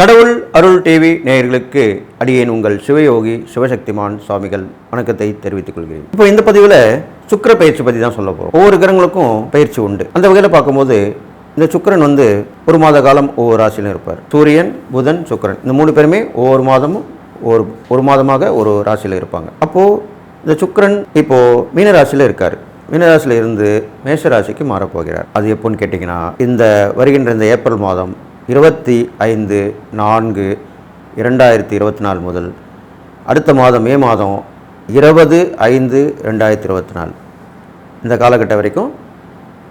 கடவுள் அருள் டிவி நேயர்களுக்கு அடியேன் உங்கள் சிவயோகி சிவசக்திமான் சுவாமிகள். வணக்கத்தை தெரிவித்துக் கொள்கிறேன். இப்போ இந்த பதிவில் சுக்கிர பயிற்சி பற்றி தான் சொல்ல போகிறோம் ஒவ்வொரு கிரகங்களுக்கும் பயிற்சி உண்டு. அந்த வகையில் பார்க்கும்போது இந்த சுக்கிரன் வந்து ஒரு மாத காலம் ஒவ்வொரு ராசியிலும் இருப்பார். சூரியன் புதன் சுக்கிரன். இந்த மூணு பேருமே ஒவ்வொரு மாதமும் ஒரு ஒரு மாதமாக ஒரு ராசியில் இருப்பாங்க. அப்போது இந்த சுக்கரன் இப்போது மீன ராசியில் இருக்கார். மீனராசியில் இருந்து மேஷ ராசிக்கு மாறப்போகிறார். அது எப்போன்னு கேட்டிங்கன்னா இந்த வருகின்ற இந்த ஏப்ரல் மாதம் இருபத்தி ஐந்து நான்கு இரண்டாயிரத்தி இருபத்தி நாலு முதல் அடுத்த மாதம் மே மாதம் இருபது ஐந்து ரெண்டாயிரத்தி இருபத்தி நாலு. இந்த காலகட்டம் வரைக்கும்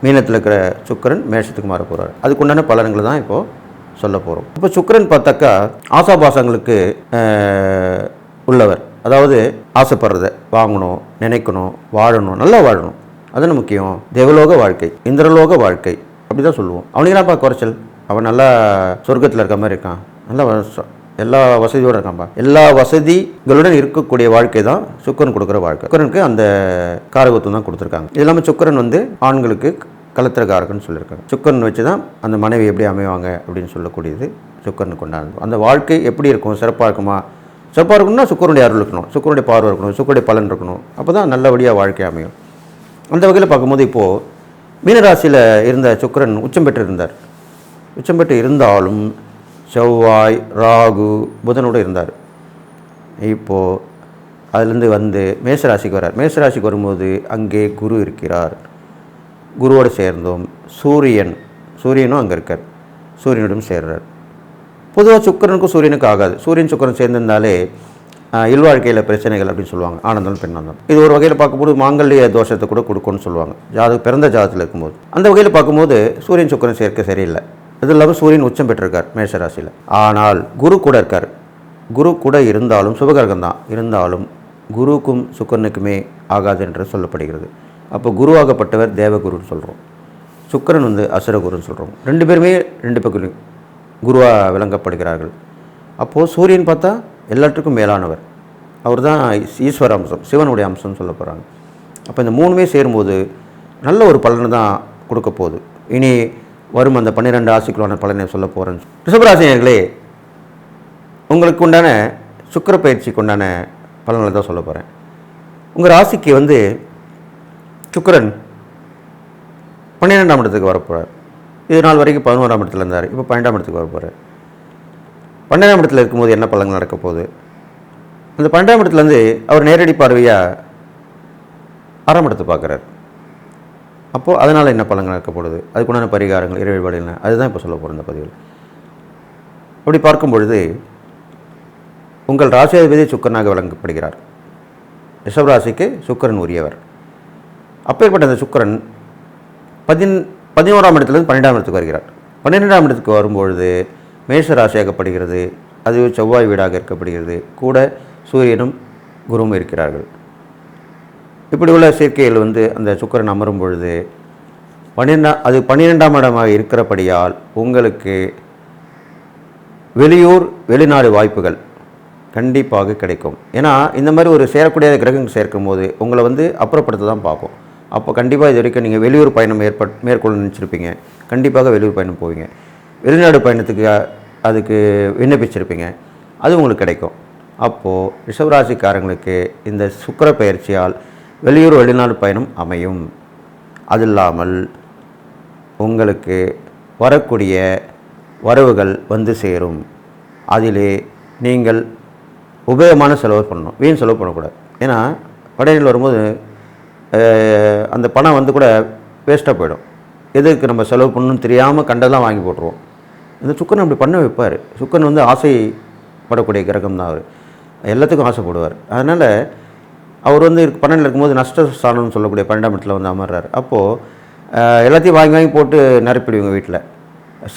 மீனத்தில் இருக்கிற சுக்கரன் மேஷத்துக்கு மாற போகிறார் அதுக்குண்டான பலன்களை தான் இப்போது சொல்ல போகிறோம் இப்போ சுக்கரன் பார்த்தாக்கா ஆசாபாசங்களுக்கு உள்ளவர். அதாவது ஆசைப்படுறத வாங்கணும் நினைக்கணும் வாழணும் நல்லா வாழணும். அதுன்னு முக்கியம். தேவலோக வாழ்க்கை இந்திரலோக வாழ்க்கை. அப்படி தான் சொல்லுவோம். அவனுக்கு என்னப்பா குறைச்சல்? அவன் நல்லா சொர்க்கத்தில் இருக்க மாதிரி இருக்கான். நல்லா எல்லா வசதியோடு இருக்கான்பா எல்லா வசதிகளுடன் இருக்கக்கூடிய வாழ்க்கை தான் சுக்கரன் கொடுக்குற வாழ்க்கை. சுக்கரனுக்கு அந்த காரகத்துவம் தான் கொடுத்துருக்காங்க. இது இல்லாமல் சுக்கரன் வந்து ஆண்களுக்கு கலத்திரக்காரகன்னு சொல்லியிருக்காங்க. சுக்கரன் வச்சு தான் அந்த மனைவி எப்படி அமைவாங்க அப்படின்னு சொல்லக்கூடியது சுக்கரனுக்கு உண்டானது அந்த வாழ்க்கை எப்படி இருக்கும்? சிறப்பாக இருக்குமா? சிறப்பாக இருக்கணும்னா சுக்கரனுடைய அருள் இருக்கணும். சுக்கரனுடைய பார்வை இருக்கணும். சுக்கருடைய பலன் இருக்கணும். அப்போ தான் நல்லபடியாக வாழ்க்கை அமையும். அந்த வகையில் பார்க்கும்போது இப்போது மீனராசியில் இருந்த சுக்கிரன் உச்சம் பெற்று இருந்தார் உச்சம் பெற்று இருந்தாலும் செவ்வாய் ராகு புதனோடு இருந்தார். இப்போது அதுலேருந்து வந்து மேசராசிக்கு வரார் மேசராசிக்கு வரும்போது அங்கே குரு இருக்கிறார். குருவோடு சேர்ந்தோம். சூரியன் சூரியனும் அங்கே இருக்கார். சூரியனோடும் சேர்றார். பொதுவாக சுக்கிரனுக்கும் சூரியனுக்கும் ஆகாது. சூரியன் சுக்கரன் சேர்ந்திருந்தாலே இல்வாழ்க்கையில் பிரச்சனைகள் அப்படின்னு சொல்லுவாங்க. ஆனந்தம் பெண்ணாந்தம். இது ஒரு வகையில் பார்க்கும்போது மாங்கல்ய தோஷத்தை கூட கொடுக்கும்னு சொல்லுவாங்க. ஜாத பிறந்த ஜாதத்தில் இருக்கும்போது. அந்த வகையில் பார்க்கும்போது சூரியன் சுக்கிரன் சேர்க்க சரியில்லை. இது இல்லாமல் சூரியன் உச்சம் பெற்றிருக்கார் மேஷராசியில் ஆனால் குரு கூட இருக்கார். குரு கூட இருந்தாலும் சுபகிரகம் தான். இருந்தாலும் குருவுக்கும் சுக்கரனுக்குமே ஆகாது என்று சொல்லப்படுகிறது. அப்போ குருவாகப்பட்டவர் தேவகுருன்னு சொல்கிறோம் சுக்கரன் வந்து அசுரகுருன்னு சொல்கிறோம் ரெண்டு பேருமே ரெண்டு பக்கம் குருவாக விளங்கப்படுகிறார்கள். அப்போது சூரியன் பார்த்தா எல்லாத்துக்கும் மேலானவர். அவர் தான் ஈஸ்வர அம்சம் சிவனுடைய அம்சம்னு சொல்ல போகிறாங்க அப்போ இந்த மூணுமே சேரும்போது நல்ல ஒரு பலனை தான் கொடுக்க போகுது. இனி வரும் அந்த பன்னிரெண்டு ராசிக்குள்ளான பலனை சொல்ல போகிறேன் ரிஷபராசினியர்களே உங்களுக்கு உண்டான சுக்கர பயிற்சிக்கு உண்டான பலன்களை தான் சொல்ல போகிறேன் உங்கள் ராசிக்கு வந்து சுக்கரன் பன்னிரெண்டாம் இடத்துக்கு வரப்போகிறார் இது நாள் வரைக்கும் பதினோராம் இடத்துல இருந்தார் இப்போ பன்னெண்டாம் இடத்துக்கு வரப்போகிறார் பன்னெண்டாம் இடத்துல இருக்கும்போது என்ன பலன்கள் நடக்க போகுது? அந்த பன்னெண்டாம் இடத்துலேருந்து அவர் நேரடி பார்வையாக ஆறாம் இடத்தை பார்க்குறாரு. அப்போது அதனால் என்ன பலன்கள் நடக்கப்படுது அதுக்குண்டான பரிகாரங்கள் இறை என்ன? அதுதான் இப்போ சொல்ல போகிறோம் இந்த பதிவில். அப்படி பார்க்கும் பொழுது உங்கள் ராசியாதிபதி சுக்கரனாக வழங்கப்படுகிறார் ரிஷபராசிக்கு சுக்கிரன் உரியவர். அப்பேற்பட்ட அந்த சுக்கிரன் பதின் பதினோராம் இடத்துலேருந்து பன்னெண்டாம் இடத்துக்கு வருகிறார். பன்னிரெண்டாம் இடத்துக்கு வரும்பொழுது மேஷ ராசியாகப்படுகிறது அது செவ்வாய் வீடாக இருக்கப்படுகிறது. கூட சூரியனும் குருவும் இருக்கிறார்கள். இப்படி உள்ள சேர்க்கையில் வந்து அந்த சுக்கரன் அமரும் பொழுது பன்னிரெண்டாம் அது பன்னிரெண்டாம் இடமாக இருக்கிறபடியால் உங்களுக்கு வெளியூர் வெளிநாடு வாய்ப்புகள் கண்டிப்பாக கிடைக்கும். ஏன்னா இந்த மாதிரி ஒரு சேரக்கூடிய கிரகங்கள் சேர்க்கும் போது உங்களை வந்து அப்புறப்படுத்த தான் பார்க்கும். அப்போ கண்டிப்பாக இது வரைக்கும் நீங்கள் வெளியூர் பயணம் ஏற்பட் மேற்கொள்ள நினச்சிருப்பீங்க. கண்டிப்பாக வெளியூர் பயணம் போவீங்க. வெளிநாடு பயணத்துக்கு அதுக்கு விண்ணப்பிச்சிருப்பீங்க. அது உங்களுக்கு கிடைக்கும். அப்போது ரிஷவராசிக்காரங்களுக்கு இந்த சுக்கிர பயிற்சியால் வெளியூர் வெளிநாடு பயணம் அமையும். அது இல்லாமல் உங்களுக்கு வரக்கூடிய வரவுகள் வந்து சேரும். அதிலே நீங்கள் உபயோகமான செலவு பண்ணணும். வீண் செலவு பண்ணக்கூடாது. ஏன்னா படையணியில் வரும்போது அந்த பணம் வந்து கூட வேஸ்ட்டாக போயிடும். எதுக்கு நம்ம செலவு பண்ணணும்னு தெரியாமல் கண்டதெல்லாம் வாங்கி போட்டுருவோம். இந்த சுக்கன் அப்படி பண்ண வைப்பார். சுக்கன் வந்து ஆசைப்படக்கூடிய கிரகம் தான் அவர். எல்லாத்துக்கும் ஆசைப்படுவார். அதனால் அவர் வந்து பன்னெண்டில் இருக்கும்போது நஷ்ட ஸ்தானம்னு சொல்லக்கூடிய பன்னெண்டாம் இடத்துல வந்து அமர்றார். அப்போது எல்லாத்தையும் வாங்கி வாங்கி போட்டு நிரப்பிடுவீங்க வீட்டில்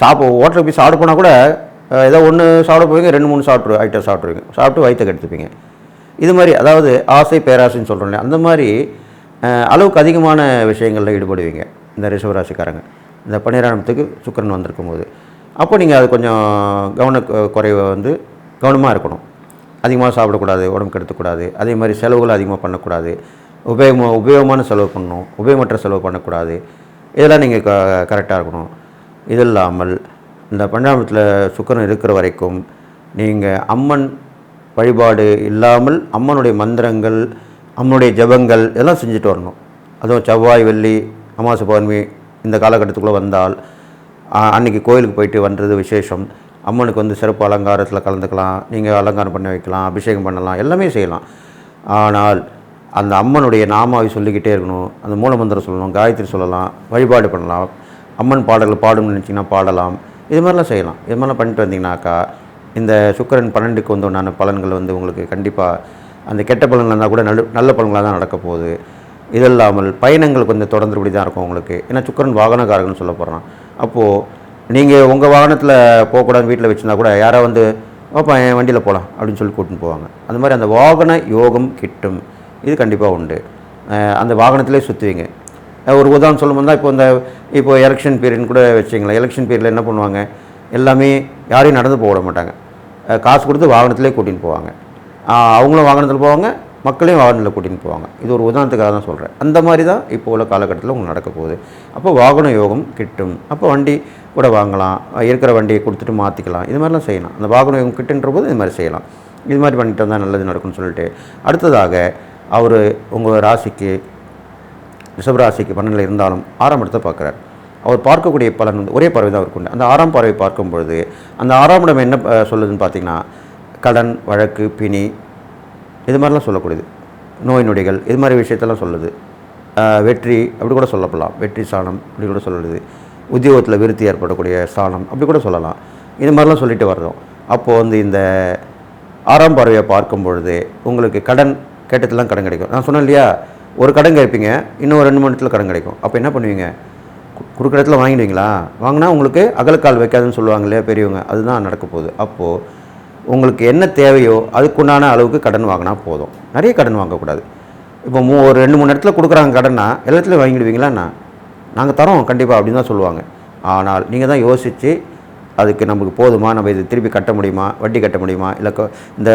சாப்ப ஹோட்டலுக்கு போய் சாப்பிட போனால் கூட ஏதோ ஒன்று சாப்பிட போவீங்க ரெண்டு மூணு சாப்பிட்ரு ஐட்டம் சாப்பிட்ருவீங்க சாப்பிட்டு வயிற்று கெடுத்துப்பீங்க. இது மாதிரி அதாவது ஆசை பேராசைன்னு சொல்கிறோம்ல அந்த மாதிரி அளவுக்கு அதிகமான விஷயங்களில் ஈடுபடுவீங்க இந்த ரிஷவராசிக்காரங்க இந்த பன்னிரெண்டாமத்துக்கு சுக்கிரன் வந்திருக்கும் போது அப்போ நீங்கள் அது கொஞ்சம் கவன குறைவை வந்து கவனமாக இருக்கணும். அதிகமாக சாப்பிடக்கூடாது உடம்பு கெடுத்துக்கூடாது. அதே மாதிரி செலவுகள் அதிகமாக பண்ணக்கூடாது. உபயோகமாக உபயோகமான செலவு பண்ணணும். உபயோகமற்ற செலவு பண்ணக்கூடாது. இதெல்லாம் நீங்கள் க கரெக்டாக இருக்கணும். இது இல்லாமல் இந்த பஞ்சாமத்தில் சுக்கரன் இருக்கிற வரைக்கும் நீங்கள் அம்மன் வழிபாடு இல்லாமல் அம்மனுடைய மந்திரங்கள் அம்மனுடைய ஜபங்கள் இதெல்லாம் செஞ்சுட்டு வரணும். அதுவும் செவ்வாய் வெள்ளி அமாவாசை பௌர்ணமி இந்த காலகட்டத்துக்குள்ளே வந்தால் அன்றைக்கி கோயிலுக்கு போயிட்டு வந்தது விசேஷம். அம்மனுக்கு வந்து சிறப்பு அலங்காரத்தில் கலந்துக்கலாம் நீங்கள் அலங்காரம் பண்ண வைக்கலாம் அபிஷேகம் பண்ணலாம் எல்லாமே செய்யலாம். ஆனால் அந்த அம்மனுடைய நாமாவை சொல்லிக்கிட்டே இருக்கணும். அந்த மூலமந்திரம் சொல்லணும் காயத்ரி சொல்லலாம் வழிபாடு பண்ணலாம். அம்மன் பாடல்கள் பாடணும்னு நினச்சிங்கன்னா பாடலாம். இது மாதிரிலாம் செய்யலாம். இது மாதிரிலாம் பண்ணிட்டு வந்தீங்கன்னாக்கா இந்த சுக்கரன் பன்னெண்டுக்கு வந்து உண்டான பலன்கள் வந்து உங்களுக்கு கண்டிப்பாக அந்த கெட்ட பலன்கள் இருந்தால் கூட நல்ல நல்ல பலன்களாக தான் நடக்க போகுது. இது இல்லாமல் பயணங்கள் கொஞ்சம் தொடர்ந்துபடி தான் இருக்கும் உங்களுக்கு. ஏன்னா சுக்கரன் வாகனக்காரகன்னு சொல்ல போகிறான் அப்போது நீங்கள் உங்கள் வாகனத்தில் போகக்கூடாது வீட்டில் வச்சுருந்தா கூட யாரோ வந்து ஓப்பா என் வண்டியில் போகலாம் அப்படின்னு சொல்லி கூட்டின்னு போவாங்க. அந்த மாதிரி அந்த வாகன யோகம் கிட்டும். இது கண்டிப்பாக உண்டு. அந்த வாகனத்திலே சுற்றுவீங்க ஒரு உதாரணம் சொல்லும்போது தான் இப்போ இந்த இப்போ எலெக்ஷன் பீரியட்னு கூட வச்சிங்களேன் எலெக்ஷன் பீரியடில் என்ன பண்ணுவாங்க? எல்லாமே யாரையும் நடந்து போக விட மாட்டாங்க. காசு கொடுத்து வாகனத்திலே கூட்டின்னு போவாங்க. அவங்களும் வாகனத்தில் போவாங்க. மக்களையும் வாகனத்தில் கூட்டின்னு போவாங்க. இது ஒரு உதாரணத்துக்காக தான் சொல்கிறேன் அந்த மாதிரி தான் இப்போ உள்ள காலகட்டத்தில் உங்களுக்கு நடக்க போகுது. அப்போ வாகன யோகம் கிட்டும். அப்போ வண்டி கூட வாங்கலாம். இருக்கிற வண்டியை கொடுத்துட்டு மாற்றிக்கலாம் இது மாதிரிலாம் செய்யலாம். அந்த வாகன யோகம் கிட்டுன்ற போது இது மாதிரி செய்யலாம். இது மாதிரி பண்ணிட்டு வந்தால் நல்லது நடக்கும்னு சொல்லிட்டு அடுத்ததாக அவர் உங்கள் ராசிக்கு ரிஷபராசிக்கு பன்னெண்டில் இருந்தாலும் ஆறாம் இடத்தை பார்க்குறார். அவர் பார்க்கக்கூடிய பலன் வந்து ஒரே பார்வை தான் அவருக்கு உண்டு. அந்த ஆறாம் பார்வை பார்க்கும் பொழுது அந்த ஆறாம் இடம் என்ன சொல்லுதுன்னு பார்த்தீங்கன்னா கடன் வழக்கு பிணி இது மாதிரிலாம் சொல்லக்கூடியது. நோய் நொடிகள் இது மாதிரி விஷயத்தெல்லாம் சொல்லுது. வெற்றி அப்படி கூட சொல்லப்படலாம். வெற்றி சாணம் அப்படி கூட சொல்லுது. உத்தியோகத்தில் விருத்தி ஏற்படக்கூடிய சாணம் அப்படி கூட சொல்லலாம். இது மாதிரிலாம் சொல்லிட்டு வர்றோம். அப்போது வந்து இந்த ஆறாம் பார்வையை பார்க்கும் பொழுது உங்களுக்கு கடன் கேட்டதெல்லாம் கடன் கிடைக்கும். நான் சொன்னேன் இல்லையா? ஒரு கடன் கேட்பீங்க இன்னும் ஒரு ரெண்டு மணி நேரத்தில் கடன் கிடைக்கும். அப்போ என்ன பண்ணுவீங்க? கு- இடத்துல வாங்கிடுவீங்களா? வாங்கினா உங்களுக்கு அகலக்கால் வைக்காதுன்னு சொல்லுவாங்க இல்லையா பெரியவங்க. அதுதான் நடக்க போகுது. அப்போது உங்களுக்கு என்ன தேவையோ அதுக்குண்டான அளவுக்கு கடன் வாங்கினா போதும். நிறைய கடன் வாங்கக்கூடாது. இப்போ மூ ஒரு ரெண்டு மூணு இடத்துல கொடுக்குறாங்க கடன்னா எல்லாத்துலையும் வாங்கிடுவீங்களாண்ணா நாங்கள் தரோம் கண்டிப்பாக அப்படின்னு தான் சொல்லுவாங்க. ஆனால் நீங்கள் தான் யோசித்து அதுக்கு நமக்கு போதுமா? நம்ம இது திருப்பி கட்ட முடியுமா? வட்டி கட்ட முடியுமா? இல்லை இந்த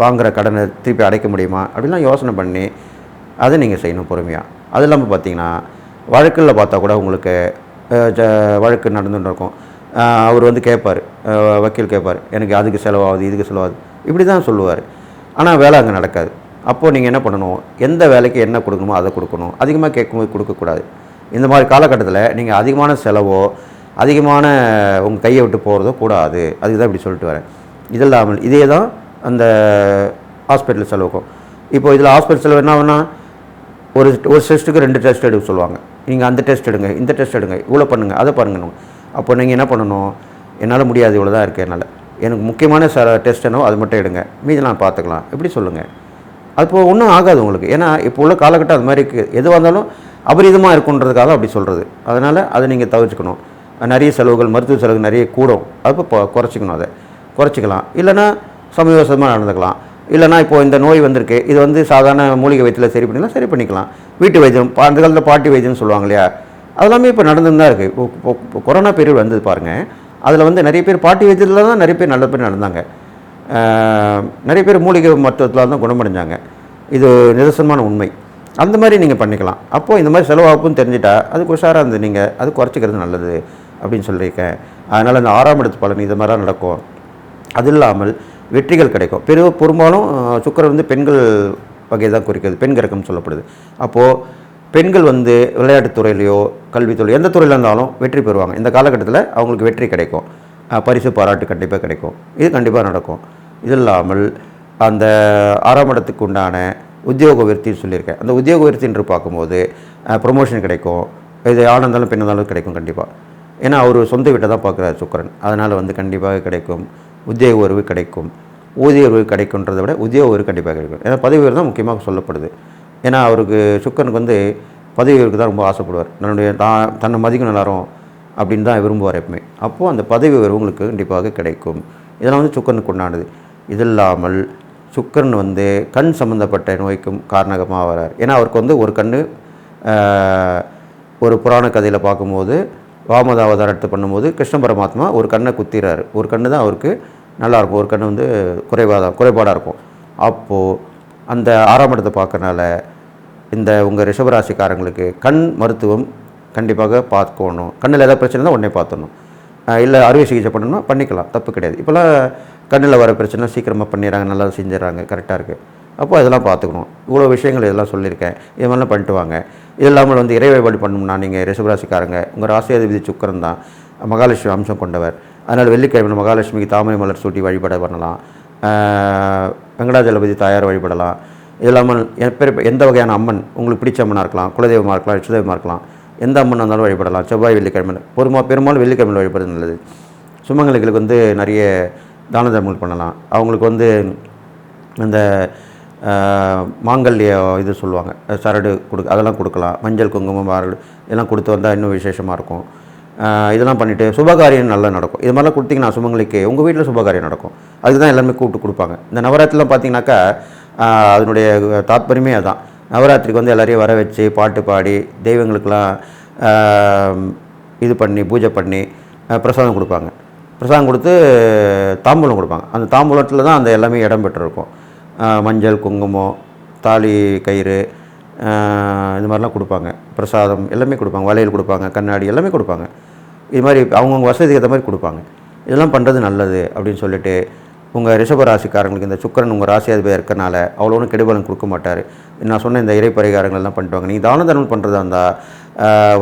வாங்குகிற கடனை திருப்பி அடைக்க முடியுமா? அப்படிலாம் யோசனை பண்ணி அதை நீங்கள் செய்யணும் பொறுமையாக அது இல்லாமல் பார்த்தீங்கன்னா வழக்கில் பார்த்தா கூட உங்களுக்கு வழக்கு நடந்துட்டு இருக்கும். அவர் வந்து கேட்பார். வக்கீல் கேட்பார். எனக்கு அதுக்கு செலவாகுது இதுக்கு செலவாகுது. இப்படி தான் சொல்லுவார். ஆனால் வேலை அங்கே நடக்காது. அப்போது நீங்கள் என்ன பண்ணணும்? எந்த வேலைக்கு என்ன கொடுக்கணுமோ அதை கொடுக்கணும். அதிகமாக கேட்கும்போது கொடுக்கக்கூடாது. இந்த மாதிரி காலகட்டத்தில் நீங்கள் அதிகமான செலவோ அதிகமான உங்கள் கையை விட்டு போகிறதோ கூடாது. அதுக்கு தான் இப்படி சொல்லிட்டு வரேன். இது இல்லாமல் இதே தான் அந்த ஹாஸ்பிட்டல் செலவுக்கும். இப்போ இதில் ஹாஸ்பிட்டல் செலவு என்ன ஆகும்னா ஒரு ஒரு டெஸ்ட்டுக்கு ரெண்டு டெஸ்ட் எடுக்க சொல்லுவாங்க. நீங்கள் அந்த டெஸ்ட் எடுங்க இந்த டெஸ்ட் எடுங்க இவ்வளோ பண்ணுங்கள் அதை பண்ணுங்க அப்போ நீங்கள் என்ன பண்ணணும்? என்னால் முடியாது இவ்வளோ தான் இருக்குது என்னால். எனக்கு முக்கியமான ச டெஸ்ட் என்னவோ அது மட்டும் எடுங்க. மீதி நான் பார்த்துக்கலாம் இப்படி சொல்லுங்கள் அப்போ ஒன்றும் ஆகாது உங்களுக்கு. ஏன்னா இப்போ உள்ள காலகட்டம் அது மாதிரி இருக்குது எதுவாக இருந்தாலும் அபரிதமாக இருக்குன்றதுக்காக அப்படி சொல்கிறது அதனால் அதை நீங்கள் தவிர்த்துக்கணும். நிறைய செலவுகள் மருத்துவ செலவு நிறைய கூடும். அப்போ குறைச்சிக்கணும் அதை. குறைச்சிக்கலாம். இல்லைன்னா சமயோசமாக நடந்துக்கலாம். இல்லைனா இப்போ இந்த நோய் வந்திருக்கு. இது வந்து சாதாரண மூலிகை வைத்தியில் சரி பண்ணிக்கலாம். சரி பண்ணிக்கலாம். வீட்டு வைத்தியம் பா- அந்த காலத்தில் பாட்டி வைத்தியம்னு சொல்லுவாங்க இல்லையா? அதெல்லாமே இப்போ நடந்துன்னு தான் இருக்குது இப்போ இப்போ- கொரோனா பீரியட் வந்தது பாருங்கள் அதில் வந்து நிறைய பேர் பாட்டி வைத்தியத்தில் தான் நிறைய பேர் நல்ல பேர் நடந்தாங்க. நிறைய பேர் மூலிகை மருத்துவத்தில் தான் குணமடைஞ்சாங்க. இது நிதர்சனமான உண்மை. அந்த மாதிரி நீங்கள் பண்ணிக்கலாம். அப்போது இந்த மாதிரி செலவாகும்னு தெரிஞ்சிட்டா அதுக்கு உஷாராக இருந்து நீங்கள் அது குறைச்சிக்கிறது நல்லது அப்படின்னு சொல்லியிருக்கேன். அதனால் இந்த ஆறாம் இடத்து பலன் இது மாதிரிலாம் நடக்கும். அது இல்லாமல் வெற்றிகள் கிடைக்கும். பெரு பெரும்பாலும் அஹ், வந்து பெண்கள் வகையை தான் குறிக்கிறது. பெண் கிரகம் சொல்லப்படுது. அப்போது பெண்கள் வந்து விளையாட்டுத்துறையிலையோ கல்வித்துறை எந்த துறையில் இருந்தாலும் வெற்றி பெறுவாங்க. இந்த காலகட்டத்தில் அவங்களுக்கு வெற்றி கிடைக்கும். பரிசு பாராட்டு கண்டிப்பாக கிடைக்கும். இது கண்டிப்பாக நடக்கும். இது இல்லாமல் அந்த ஆறாம் இடத்துக்கு உண்டான உத்தியோக விருத்தின்னு சொல்லியிருக்கேன். அந்த உத்தியோக விருத்தின்று பார்க்கும்போது ப்ரொமோஷன் கிடைக்கும். இது ஆனந்தாலும் பெண்ணாலும் இருந்தாலும் கிடைக்கும் கண்டிப்பாக ஏன்னா அவர் சொந்த வீட்டை தான் பார்க்குறாரு சுக்கரன். அதனால் வந்து கண்டிப்பாக கிடைக்கும். உத்தியோக உறவு கிடைக்கும். ஊதிய உறவு கிடைக்குன்றதை விட உத்தியோக உறவு கண்டிப்பாக கிடைக்கும். ஏன்னா பதவி உயர்வு தான் முக்கியமாக சொல்லப்படுது. ஏன்னா அவருக்கு சுக்கரனுக்கு வந்து பதவி தான் ரொம்ப ஆசைப்படுவார். தன்னுடைய தான் தன்னை மதிக்கணும் எல்லாரும் அப்படின்னு தான் விரும்புவார் எப்பவுமே. அப்போது அந்த பதவி உயர்வு உங்களுக்கு கண்டிப்பாக கிடைக்கும். இதெல்லாம் வந்து சுக்கரனுக்கு உண்டானது. இது இல்லாமல் சுக்கரன் வந்து கண் சம்மந்தப்பட்ட நோய்க்கும் காரணமாக வரார் ஏன்னா அவருக்கு வந்து ஒரு கண் ஒரு புராண கதையில் பார்க்கும்போது வாமத எடுத்து பண்ணும்போது கிருஷ்ண பரமாத்மா ஒரு கண்ணை குத்திறாரு. ஒரு கண்ணு தான் அவருக்கு நல்லாயிருக்கும். ஒரு கண்ணு வந்து குறைவாக குறைபாடாக இருக்கும். அப்போது அந்த ஆறாம் இடத்தை பார்க்கறனால இந்த உங்கள் ரிஷபராசிக்காரங்களுக்கு கண் மருத்துவம் கண்டிப்பாக பார்க்கணும். கண்ணில் ஏதாவது பிரச்சனை தான் உடனே பார்த்தணும் இல்லை அறுவை சிகிச்சை பண்ணணும்னா பண்ணிக்கலாம். தப்பு கிடையாது. இப்போல்லாம் கண்ணில் வர பிரச்சனை சீக்கிரமாக பண்ணிடுறாங்க நல்லா செஞ்சிடறாங்க கரெக்டாக இருக்குது அப்போ அதெல்லாம் பார்த்துக்கணும். இவ்வளோ விஷயங்கள் இதெல்லாம் சொல்லியிருக்கேன். இது மாதிரிலாம் பண்ணிட்டு வாங்க. இது இல்லாமல் வந்து இறை வழிபாடு பண்ணணும்னா நீங்கள் ரிஷபராசிக்காரங்க உங்கள் ராசியாதிபதி சுக்கரம் தான். மகாலட்சுமி அம்சம் கொண்டவர். அதனால் வெள்ளிக்கிழமை மகாலட்சுமிக்கு தாமரை மலர் சூட்டி வழிபாடு பண்ணலாம் வெங்கடாஜலபதி தாயார் வழிபடலாம். இது இல்லாமல் எப்பேர் எந்த வகையான அம்மன் உங்களுக்கு பிடிச்ச அம்மனாக இருக்கலாம் குலதெய்வமாக இருக்கலாம் இஷ்டதெய்வமாக இருக்கலாம் எந்த அம்மன் இருந்தாலும் வழிபடலாம். செவ்வாய் வெள்ளிக்கிழமை பொறுமா பெரும்பாலும் வெள்ளிக்கிழமையில் வழிபடுறது நல்லது. சுமங்கலிகளுக்கு வந்து நிறைய தான தர்மங்கள் பண்ணலாம். அவங்களுக்கு வந்து அந்த மாங்கல்ய இது சொல்லுவாங்க. சரடு கொடு அதெல்லாம் கொடுக்கலாம். மஞ்சள் குங்குமம் வாரடு இதெல்லாம் கொடுத்து வந்தால் இன்னும் விசேஷமாக இருக்கும். இதெல்லாம் பண்ணிவிட்டு சுபகாரியம் நல்லா நடக்கும். இது மாதிரிலாம் கொடுத்தீங்கன்னா சுமங்களுக்கு உங்கள் வீட்டில் சுபகாரியம் நடக்கும். அதுக்கு தான் எல்லாருமே கூப்பிட்டு கொடுப்பாங்க. இந்த நவராத்திரிலாம் பார்த்தீங்கன்னாக்கா அதனுடைய தாத்பரியமே அதுதான் நவராத்திரிக்கு வந்து எல்லாரையும் வர வச்சு பாட்டு பாடி தெய்வங்களுக்கெல்லாம் இது பண்ணி பூஜை பண்ணி பிரசாதம் கொடுப்பாங்க. பிரசாதம் கொடுத்து தாம்பூலம் கொடுப்பாங்க. அந்த தாம்பூலத்தில் தான் அந்த எல்லாமே இடம் பெற்றிருக்கும். மஞ்சள் குங்குமம் தாலி கயிறு இது மாதிரிலாம் கொடுப்பாங்க. பிரசாதம் எல்லாமே கொடுப்பாங்க. வளையல் கொடுப்பாங்க கண்ணாடி எல்லாமே கொடுப்பாங்க. இது மாதிரி அவங்கவுங்க வசதிக்கு ஏற்ற மாதிரி கொடுப்பாங்க. இதெல்லாம் பண்ணுறது நல்லது அப்படின்னு சொல்லிட்டு உங்கள் ரிஷப ராசிக்காரங்களுக்கு இந்த சுக்கரன் உங்கள் ராசியாதிபதியாக இருக்கறனால அவ்வளோ ஒன்றும் கெடுபலன் கொடுக்க மாட்டார். நான் சொன்ன இந்த இறை பரிகாரங்கள் எல்லாம் பண்ணிட்டு வாங்க நீங்கள் தான தர்மம் பண்ணுறதா இருந்தால்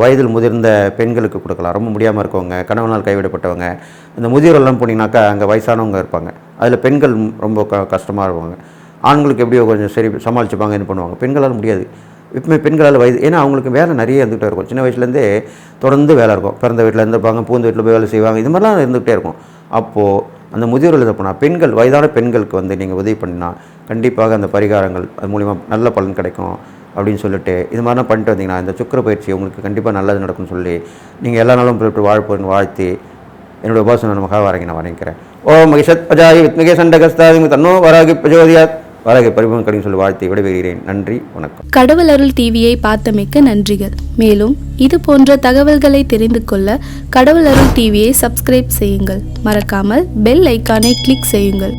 வயதில் முதிர்ந்த பெண்களுக்கு கொடுக்கலாம். ரொம்ப முடியாமல் இருக்கவங்க கணவனால் கைவிடப்பட்டவங்க இந்த முதியோரெல்லாம் போனீங்கன்னாக்கா அங்கே வயசானவங்க இருப்பாங்க. அதில் பெண்கள் ரொம்ப க கஷ்டமாக இருப்பாங்க. ஆண்களுக்கு எப்படியோ கொஞ்சம் சரி சமாளிச்சுப்பாங்க என்ன பண்ணுவாங்க. பெண்களால் முடியாது. இப்போமே பெண்களால் வயது ஏன்னா அவங்களுக்கு வேலை நிறைய இருந்துகிட்டே இருக்கும். சின்ன வயசுலேருந்தே தொடர்ந்து வேலை இருக்கும். பிறந்த வீட்டில் இருந்திருப்பாங்க பூந்த வீட்டில் போய் வேலை செய்வாங்க இது மாதிரிலாம் இருந்துகிட்டே இருக்கும். அப்போது அந்த முதியோர் இதை போனால் பெண்கள் வயதான பெண்களுக்கு வந்து நீங்கள் உதவி பண்ணினா கண்டிப்பாக அந்த பரிகாரங்கள் அது மூலிமா நல்ல பலன் கிடைக்கும் அப்படின்னு சொல்லிட்டு இது மாதிரிலாம் பண்ணிட்டு வந்தீங்கன்னா இந்த சுக்கிர பயிற்சி உங்களுக்கு கண்டிப்பாக நல்லது நடக்கும்னு சொல்லி நீங்கள் எல்லா நாளும் போய்ட்டு வாழ்ப்போன்னு வாழ்த்தி என்னோட உபாசன வரைங்க நான் வரைக்கிறேன் ஓ மகிஷத் பஜாயி வித்மிகே சண்டகஸ்தாதி தன்னோ வராகி பிரஜோதியாத். வராகி பரிபவம் கடின்னு சொல்லி வாழ்த்தி விடைபெறுகிறேன். நன்றி வணக்கம். கடவுள் அருள் டிவியை பார்த்தமைக்க நன்றிகள். மேலும் இது போன்ற தகவல்களை தெரிந்து கொள்ள கடவுள் அருள் டிவியை சப்ஸ்கிரைப் செய்யுங்கள். மறக்காமல் பெல் ஐக்கானை கிளிக் செய்யுங்கள்.